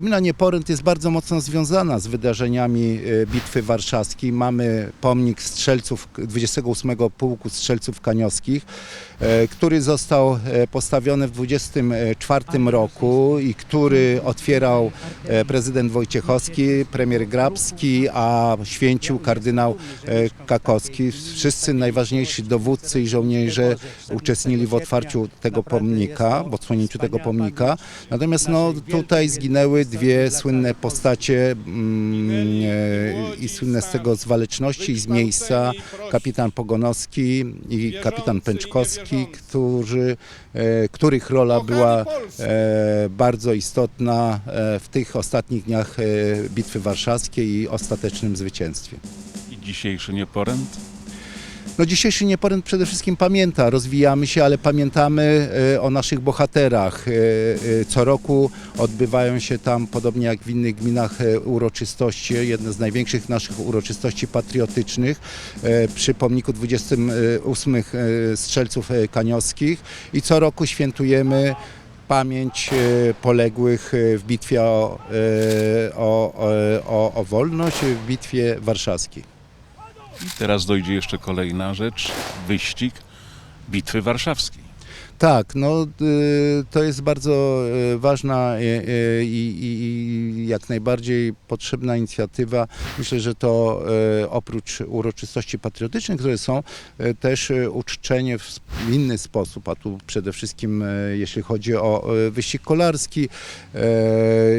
Gmina Nieporęt jest bardzo mocno związana z wydarzeniami e, Bitwy Warszawskiej. Mamy pomnik strzelców 28 Pułku Strzelców Kaniowskich, e, który został e, postawiony w 24 roku i który otwierał prezydent Wojciechowski, premier Grabski, a święcił kardynał Kakowski. Wszyscy najważniejsi dowódcy i żołnierze uczestnili w otwarciu tego pomnika, w odsłonięciu tego pomnika. Natomiast no, tutaj zginęły dwie słynne postacie mm, i słynne z tego z waleczności i z miejsca. Kapitan Pogonowski i kapitan Pęczkowski, którzy, e, których rola była e, bardzo istotna e, w tych ostatnich dniach Bitwy Warszawskiej i ostatecznym zwycięstwie. I dzisiejszy nieporęt? No dzisiejszy Nieporęt przede wszystkim pamięta, rozwijamy się, ale pamiętamy e, o naszych bohaterach. E, e, Co roku odbywają się tam, podobnie jak w innych gminach, uroczystości, jedne z największych naszych uroczystości patriotycznych przy pomniku 28 e, strzelców kaniowskich i co roku świętujemy pamięć poległych w bitwie o, o, o, o wolność, w bitwie warszawskiej. I teraz dojdzie jeszcze kolejna rzecz, wyścig Bitwy Warszawskiej. Tak, no y, to jest bardzo y, ważna y, i, i, i jak najbardziej potrzebna inicjatywa. Myślę, że to oprócz uroczystości patriotycznych, które są, też uczczenie w inny sposób, a tu przede wszystkim jeśli chodzi o wyścig kolarski,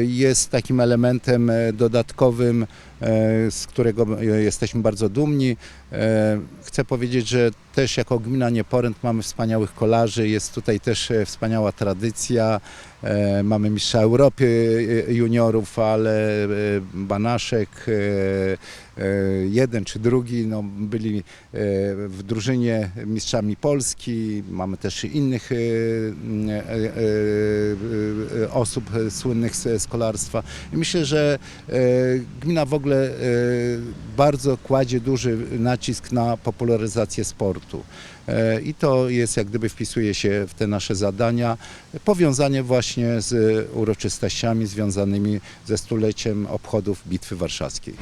jest takim elementem dodatkowym, z którego jesteśmy bardzo dumni. Chcę powiedzieć, że też jako gmina Nieporęt mamy wspaniałych kolarzy, jest tutaj też e, wspaniała tradycja. E, Mamy mistrza Europy e, juniorów, ale Banaszek, jeden czy drugi, no, byli w drużynie mistrzami Polski. Mamy też innych osób słynnych z, kolarstwa. Myślę, że gmina w ogóle bardzo kładzie duży nacisk na popularyzację sportu. I to jest, jak gdyby wpisuje się w te nasze zadania, powiązanie właśnie z uroczystościami związanymi ze stuleciem obchodów Bitwy Warszawskiej.